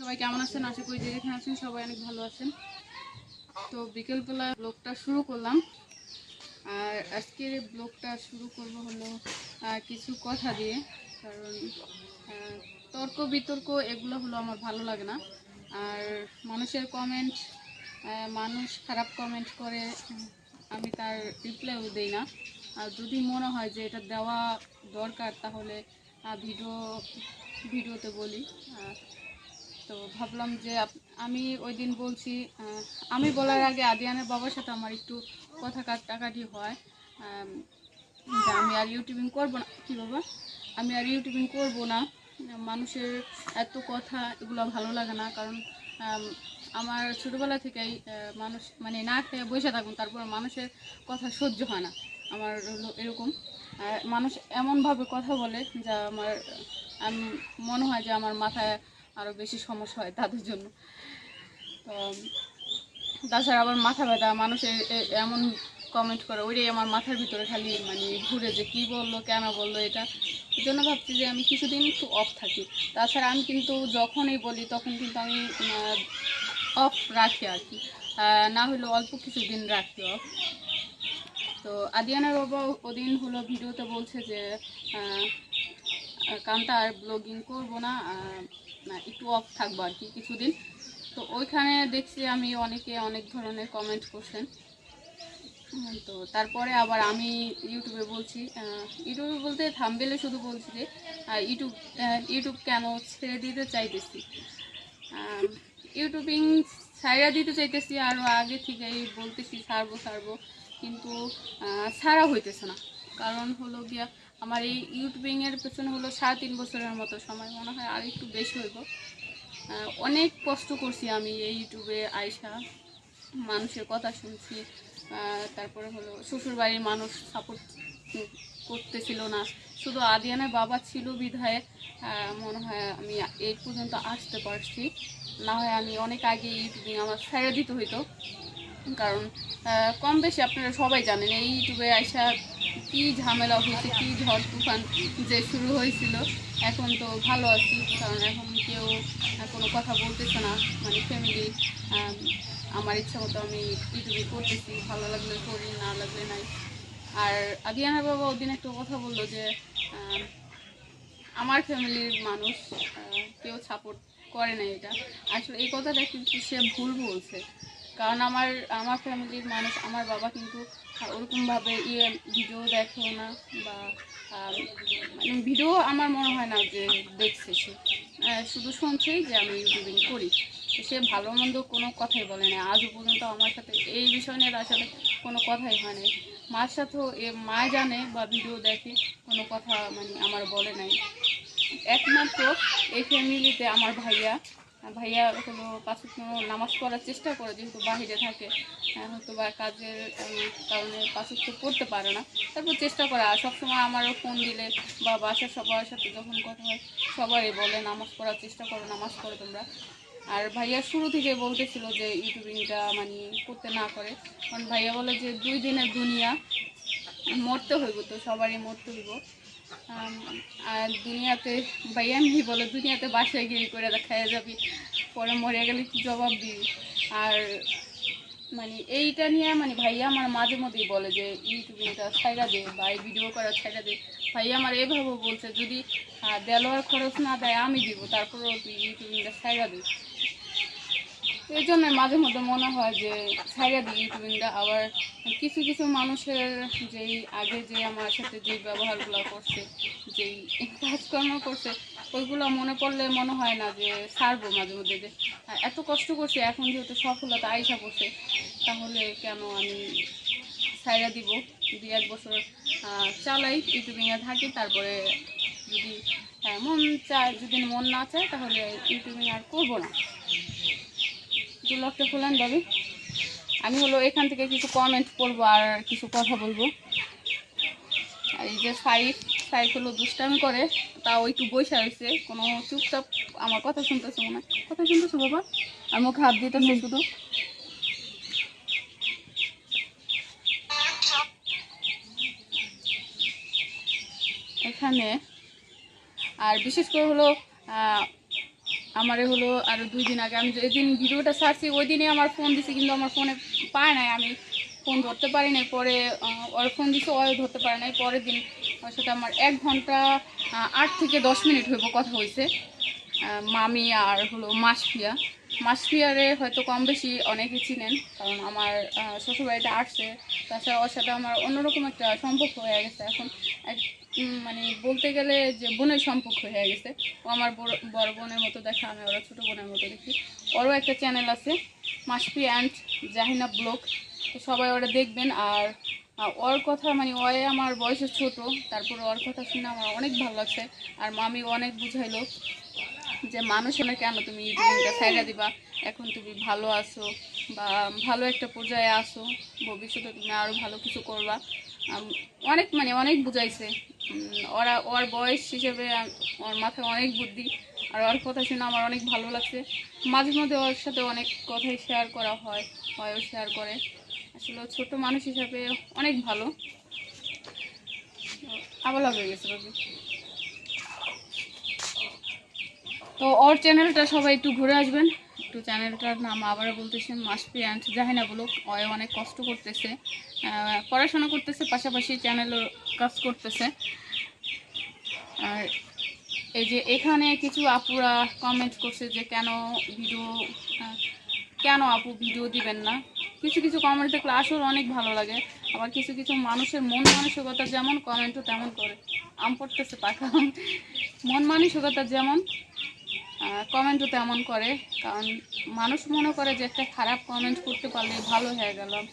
সবাই কেমন আছেন? আশা করি যে যেখানে আছেন সবাই অনেক ভালো আছেন। তো বিকেলবেলা ব্লগটা শুরু করলাম। আর আজকের ব্লগটা শুরু করব হলো কিছু কথা দিয়ে। কারণ তর্ক বিতর্ক এগুলো হলো আমার ভালো লাগে না। আর মানুষের কমেন্ট মানুষ খারাপ কমেন্ট করে, আমি তার রিপ্লাইও দেই না। আর যদি মনে হয় যে এটা দেওয়া দরকার, তাহলে ভিডিও ভিডিওতে বলি। তো ভাবলাম যে আমি ওই দিন বলছি আমি বলার আগে আদিয়ানের বাবার সাথে আমার একটু কথা কাটাকাটি হয়। যে আমি আর ইউটিউবিং করব না। কি বাবা? আমি আর ইউটিউবিং করব না। মানুষের এত কথা, এগুলো ভালো লাগে না। কারণ আমার ছোটোবেলা থেকেই মানুষ মানে না খেয়ে বসে থাকুন, তারপর মানুষের কথা সহ্য হয় না। আমার এরকম। মানুষ এমনভাবে কথা বলে যা আমার, আমি, মনে হয় যে আমার মাথায় আরও বেশি সমস্যা হয় তাদের জন্য। তো, তাছাড়া আবার মাথা ব্যথা মানুষের এমন কমেন্ট করে, ওইটাই আমার মাথার ভিতরে খালি মানে ঘুরে যে কী বলল, কেন বলল এটা? এই জন্য ভাবছি যে আমি কিছুদিন একটু অফ থাকি। তাছাড়া আমি কিন্তু যখনই বলি তখন কিন্তু আমি অফ রাখি আর কি। না হলে অল্প কিছুদিন রাখি অফ তো আদিয়ানার বাবা ওদিন হলো ভিডিওতে বলছে যে কান্তা আর ব্লগিং করব না না, একটু অফ থাকব আর কি কিছুদিন। তো ওইখানে দেখছি আমি অনেকে অনেক ধরনের কমেন্ট করছেন। তো তারপরে আবার আমি ইউটিউবে বলছি ইউটিউবে বলতে থামবেলে শুধু বলছি যে ইউটিউব ইউটিউব কেন ছেড়ে দিতে চাইতেছি? ইউটিউবিং ছাড়া দিতে চাইতেছি আরও আগে থেকেই বলতেছি ছাড়বো ছাড়বো। কিন্তু ছাড়া হইতেছে না। কারণ হলো গিয়া আমার এই ইউটিউবিংয়ের পেছনে হলো সাড়ে তিন বছরের মতো সময়, মনে হয় আর একটু বেশি হইব। অনেক কষ্ট করছি আমি এই ইউটিউবে আইসা, মানুষের কথা শুনছি তারপরে হলো শ্বশুরবাড়ির মানুষ সাপোর্ট করতেছিল না। শুধু আদিয়ানের বাবা ছিল বিধায় মনে হয় আমি এই পর্যন্ত আসতে পারছি। না হয় আমি অনেক আগে ইউটিউবিং আমার ছেড়ে দিতে হইতো। কারণ কম বেশি আপনারা সবাই জানেন, এই ইউটিউবে আসা কী ঝামেলা হয়েছে, কী ঝড় তুফান যে শুরু হয়েছিল, এখন তো ভালো আছি, কারণ এখন কেউ কোনো কথা বলতেছে না মানে ফ্যামিলি আমার ইচ্ছা মতো আমি ইউটিউবে করতেছি, ভালো লাগলে করি, না লাগলে নাই। আর আদিয়ানা বাবা ওদিন একটা কথা বলল যে আমার ফ্যামিলির মানুষ কেউ সাপোর্ট করে না এটা। আসলে এই কথাটা কিন্তু সে ভুল বলছে। কারণ আমার আমার ফ্যামিলির মানুষ, আমার বাবা কিন্তু ওরকমভাবে ইয়ে ভিডিও দেখেও না বা মানে ভিডিও আমার মনে হয় না যে দেখছে সে। শুধু শুনছেই যে আমি ইউটিউবিং করি। সে ভালো মন্দ কোনো কথাই বলে না। আজও পর্যন্ত আমার সাথে এই বিষয় নিয়ে তার সাথে কোনো কথাই হয় নাই মার সাথেও এ, মা জানে বা ভিডিও দেখে কোনো কথা মানে আমার বলে নাই। একমাত্র এই ফ্যামিলিতে আমার ভাইয়া ভাইয়া হলো পাশে নামাজ পড়ার চেষ্টা করে, যেহেতু বাহিরে থাকে হয়তো বা কাজের কারণে পাশে তো পড়তে পারে না। তারপর চেষ্টা করে, আর সবসময় আমারও ফোন দিলে বা বাসার সবার সাথে যখন কথা হয় সবারই বলে, নামাজ পড়ার চেষ্টা করো, নামাজ পড়ো তোমরা। আর ভাইয়া শুরু থেকে বলতেছিল যে, ইউটিউবিংটা মানে করতে না করে। কারণ ভাইয়া বলে যে, দুই দিনের দুনিয়া, মরতে হইব তো, সবারই মরতে হইব। আর দুনিয়াতে ভাইয়া এমনি বলে দুনিয়াতে বাসায় গিয়ে করে খাইয়ে যাবি। পরে মরে গেলে কি জবাব দিবি? আর মানে এইটা নিয়ে মানে ভাইয়া আমার মাঝে মধ্যেই বলে যে ইউটিউবিংটা ছাইড়া দে বা ভিডিও করা ছাইড়া দে। ভাইয়া আমার এভাবে বলছে, যদি দেলোয়ার খরচ না দেয় আমি দিব, তারপরেও তুই ইউটিউবিংটা ছাইড়া দিস এই জন্য মাঝে মধ্যে মনে হয় যে ছাইড়া দিই ইউটিউবিংটা আবার কিছু কিছু মানুষের যেই আগে যে আমার সাথে যে ব্যবহারগুলো করছে যেই কাজকর্ম করছে ওইগুলো মনে পড়লে মনে হয় না যে ছাড়বো মাঝে মধ্যে যে এত কষ্ট করছে এখন যেহেতু সফলতা আইসা পড়ছে তাহলে কেন আমি ছাইড়া দিব? দুই এক বছর চালাই ইউটিউবিংয়ে থাকি তারপরে যদি হ্যাঁ, মন চায় যদি মন না চায় তাহলে ইউটিউবিং আর করব না। লক্ষটা খুলেন দাবি আমি হলো এখান থেকে কিছু কমেন্ট করব আর কিছু কথা বলব। আর এই যে সাইফ সাইফ হলো দুষ্টামি করে তাও একটু বৈশা হয়েছে। কোনো চুপচাপ আমার কথা শুনতেছে মনে কথা শুনতেছো বাবা? আর মুখে হাত দিতেছে শুধু। এখানে, আর বিশেষ করে হলো আমারে হলো আরও দুই দিন আগে। আমি যেদিন ভিডিওটা ছাড়ছি ওই দিনে আমার ফোন দিছি, কিন্তু আমার ফোনে পায় নাই। আমি ফোন ধরতে পারি নাই। পরে ওর ফোন দিছে ওও ধরতে পারে নাই। পরের দিন ওর সাথে আমার এক ঘণ্টা আট থেকে দশ মিনিট হইব কথা হয়েছে মামি আর হলো মাসফিয়া। মাসফিয়ারে হয়তো কম বেশি অনেকে চিনেন, কারণ আমার শ্বশুরবাড়িতে আসছে। তাছাড়া ওর সাথে আমার অন্যরকম একটা সম্পর্ক হয়ে গেছে। এখন মানে বলতে গেলে যে বোনের সম্পর্ক হয়ে গেছে। ও আমার বড় বড় বোনের মতো দেখে, আমি ওরা ছোটো বোনের মতো দেখি। ওরও একটা চ্যানেল আছে, মাসফি অ্যান্ড জাহিনা ব্লগ। তো সবাই ওরা দেখবেন। আর ওর কথা মানে ওয়ে আমার বয়সে ছোট, তারপরে ওর কথা শুনে আমার অনেক ভালো লাগছে। আর মামি অনেক বুঝাইলো। যে মানুষ না কেন তুমি ইউটিউবটা সাইডা দিবা? এখন তুমি ভালো আছো বা ভালো একটা পর্যায়ে আসো ভবিষ্যতে তুমি আরও ভালো কিছু করবা। অনেক মানে অনেক বুঝাইছে। ওরা, ওর বয়স হিসেবে ওর মাথায় অনেক বুদ্ধি। আর ওর কথা শুনে আমার অনেক ভালো লাগছে। মাঝে মধ্যে ওর সাথে অনেক কথাই শেয়ার করা হয় হয়ও শেয়ার করে। আসলে ছোট মানুষ হিসাবে অনেক ভালো। আবার হয়ে গেছে তো ওর চ্যানেলটা সবাই একটু ঘুরে আসবেন। একটু চ্যানেলটার নাম আবারও বলতেছেন মাসপি অ্যান্ড জাহিনা বলুক। অয় অনেক কষ্ট করতেছে। পড়াশোনা করতেছে, পাশাপাশি চ্যানেলও কাজ করতেছে। আর এই যে এখানে কিছু আপুরা কমেন্ট করছে যে কেন ভিডিও কেন আপু ভিডিও দিবেন না? কিছু কিছু কমেন্ট দেখলে আসলে অনেক ভালো লাগে। আবার কিছু কিছু মানুষের মন মানসিকতা যেমন কমেন্টও তেমন করে। আম পড়তেছে পাখা মন মানসিকতা যেমন কমেন্টও তেমন করে। কারণ মানুষ মনে করে যে একটা খারাপ কমেন্ট করতে পারলে ভালো হয়ে গেলাম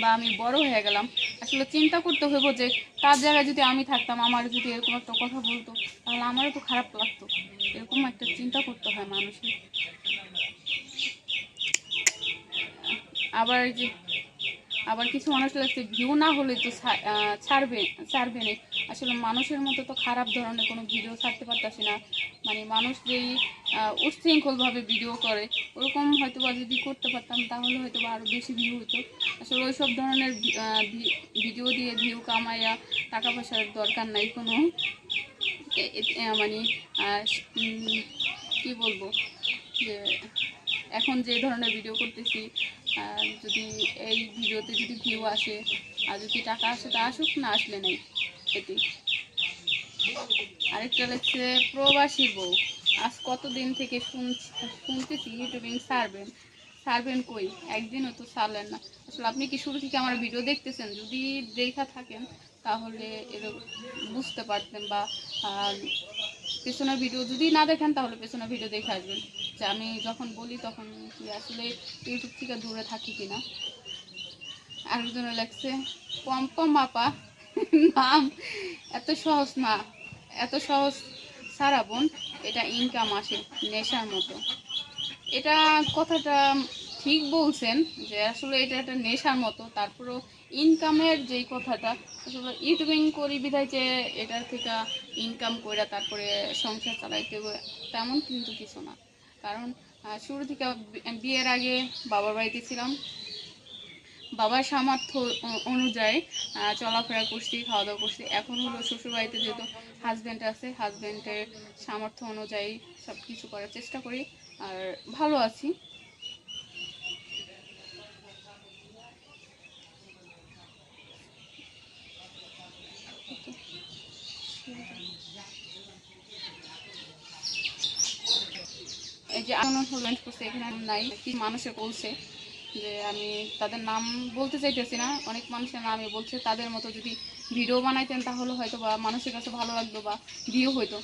বা আমি বড় হয়ে গেলাম। আসলে চিন্তা করতে হইব যে তার জায়গায় যদি আমি থাকতাম, আমার যদি এরকম একটা কথা বলতো, তাহলে আমারও তো খারাপ লাগতো। এরকম একটা চিন্তা করতে হয় মানুষের। আবার যে, আবার কিছু মানুষ লাগছে ভিউ না হলে তো ছাড়বে ছাড়বে না। আসলে মানুষের মতো তো খারাপ ধরনের কোনো ভিডিও ছাড়তে পারতাছি না। মানে মানুষ যেই আহ, উচ্ছৃঙ্খলভাবে ভিডিও করে ওরকম হয়তো বা যদি করতে পারতাম তাহলে হয়তো বা আরও বেশি ভিউ হতো। আসলে ওই সব ধরনের ভিডিও দিয়ে ভিউ কামাইয়া টাকা পয়সার দরকার নাই কোনো। মানে কি বলব? যে এখন যে ধরনের ভিডিও করতেছি যদি এই ভিডিওতে যদি ভিউ আসে আর যদি টাকা আসে তা আসুক না আসলে নাই এটি আরেকটা হচ্ছে প্রবাসী বউ। আজ কতদিন থেকে শুনছি শুনতেছি ইউটিউবিং সারবেন সারবেন কই? একদিনও তো সারলেন না। আসলে আপনি কি শুরু থেকে আমার ভিডিও দেখতেছেন? যদি দেখা থাকেন, তাহলে বুঝতে পারতেন বা পেছনের ভিডিও যদি না দেখেন, তাহলে পেছনের ভিডিও দেখে আসবেন। যে আমি যখন বলি তখন কি আসলে ইউটিউব থেকে দূরে থাকি কিনা? আরেকজনে লাগছে পম্পম আপা নাম এত সহজ না। এত সহজ সারা বোন, এটা ইনকাম আসে নেশার মতো। এটা কথাটা ঠিক বলছেন যে আসলে এটা একটা নেশার মতো, তারপরেও ইনকামের যেই কথাটা, আসলে ইউটিউবিং করি বিধায় যে এটার থেকে ইনকাম করে তারপরে সংসার চালাইতে তেমন কিন্তু কিছু না। কারণ শুরু থেকে বিয়ের আগে বাবার বাড়িতে ছিলাম বাবার সামর্থ্য অনুযায়ী চলাফেরা করছি খাওয়া দাওয়া করছি। এখন হলো শ্বশুরবাড়িতে যেহেতু হাজব্যান্ড আছে হাজব্যান্ডের সামর্থ্য অনুযায়ী সব কিছু করার চেষ্টা করি। আর ভালো আছি। এই যে আমি কমেন্ট করছে, এখানে নাই। কি মানুষে বলছে। যে আমি তাদের নাম বলতে চাইতেছি না। অনেক মানুষের নামই বলছে, তাদের মতো যদি ভিডিও বানাইতেন তাহলে হয়তো বা মানুষের কাছে ভালো লাগতো বা ভিউ হইতো।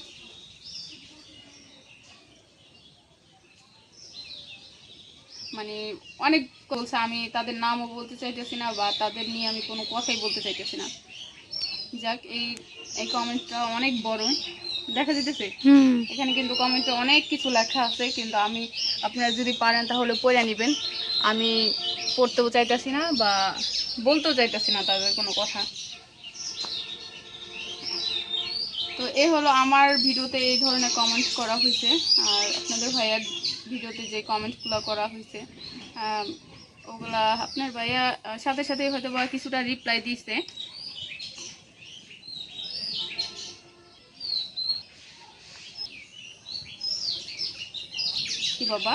মানে অনেক বলছে, আমি তাদের নামও বলতে চাইতেছি না বা তাদের নিয়ে আমি কোনো কথাই বলতে চাইতেছি না। যাক, এই এই কমেন্টটা অনেক বড়। দেখা যেতেছে এখানে কিন্তু কমেন্টে অনেক কিছু লেখা আছে কিন্তু আমি আপনারা যদি পারেন তাহলে পড়ে নেবেন। আমি পড়তেও চাইতেছি না বা বলতেও চাইতেছি না তাদের কোনো কথা। তো এ হলো আমার ভিডিওতে এই ধরনের কমেন্ট করা হয়েছে আর আপনাদের ভাইয়ার ভিডিওতে যে কমেন্টগুলো করা হয়েছে ওগুলা আপনার ভাইয়া সাথে সাথে হয়তো বা কিছুটা রিপ্লাই দিছে। কি বাবা?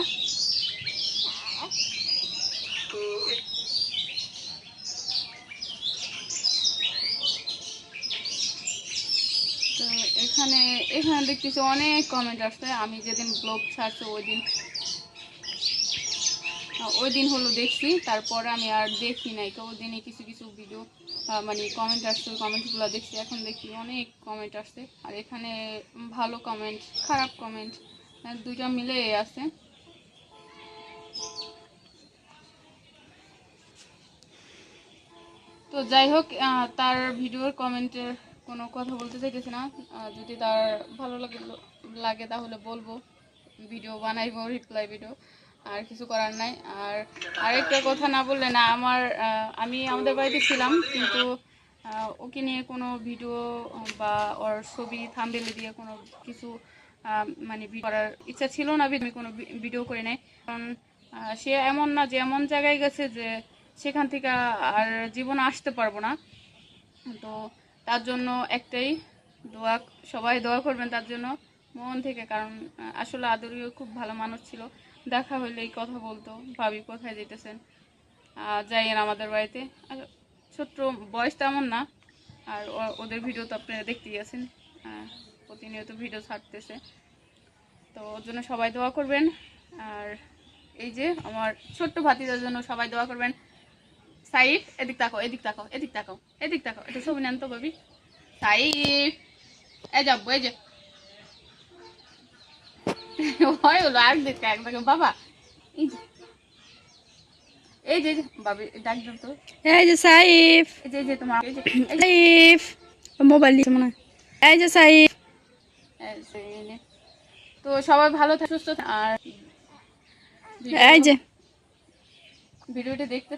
তো এখানে এখানে দেখতেছি অনেক কমেন্ট আসছে। আমি যেদিন ব্লগ ছাড়ছি ওই দিন ওই দিন হলো দেখছি। তারপরে আমি আর দেখি নাই। তো ওই দিনই কিছু কিছু ভিডিও মানে কমেন্ট আসছে কমেন্টগুলো দেখছি। এখন দেখি অনেক কমেন্ট আসছে। আর এখানে ভালো কমেন্ট খারাপ কমেন্ট দুইটা মিলে আছে। তো যাই হোক তার ভিডিওর কমেন্টের কোনো কথা বলতে চাইতেছি না। যদি তার ভালো লাগে লাগে তাহলে বলব, ভিডিও বানাইবো রিপ্লাই ভিডিও আর কিছু করার নাই। আর আরেকটা কথা না বললে না, আমার আমি আমাদের বাড়িতে ছিলাম, কিন্তু ওকে নিয়ে কোনো ভিডিও বা ওর ছবি থাম্বেলে দিয়ে কোনো কিছু মানে করার ইচ্ছা ছিল না, আমি কোনো ভিডিও করে নাই। কারণ সে এমন না যে এমন জায়গায় গেছে যে সেখান থেকে আর জীবন আসতে পারব না। তো তার জন্য একটাই দোয়া, সবাই দোয়া করবেন তার জন্য মন থেকে। কারণ আসলে আদরীয় খুব ভালো মানুষ ছিল। দেখা হইলেই কথা বলতো, ভাবি কোথায় যেতেছেন? যাইয়েন আমাদের বাড়িতে। আর ছোট্ট বয়স তেমন না। আর ওদের ভিডিও তো আপনারা দেখতেই আছেন। প্রতিনিয়ত ভিডিও ছাড়তেছে। তো ওর জন্য সবাই দোয়া করবেন। আর এই যে আমার ছোট্ট ভাতিজার জন্য সবাই দোয়া করবেন। সাইফ এদিক তাকাও এদিক তাকাও এদিক তাকাও এদিক তাকাও। এটা ছবি নেন তো বাবি সাইফ এই যাব এই যে। হলো আর বাবা এই যে। এই যে বাবি ডাক দাও তো। এই যে সাইফ। এই যে তোমার সাইফ। মোবাইল দিচ্ছে মনে হয়। এই যে সাইফ। তো সবাই ভালো থাকে সুস্থ আর এই যে। ভিডিওটা দেখতে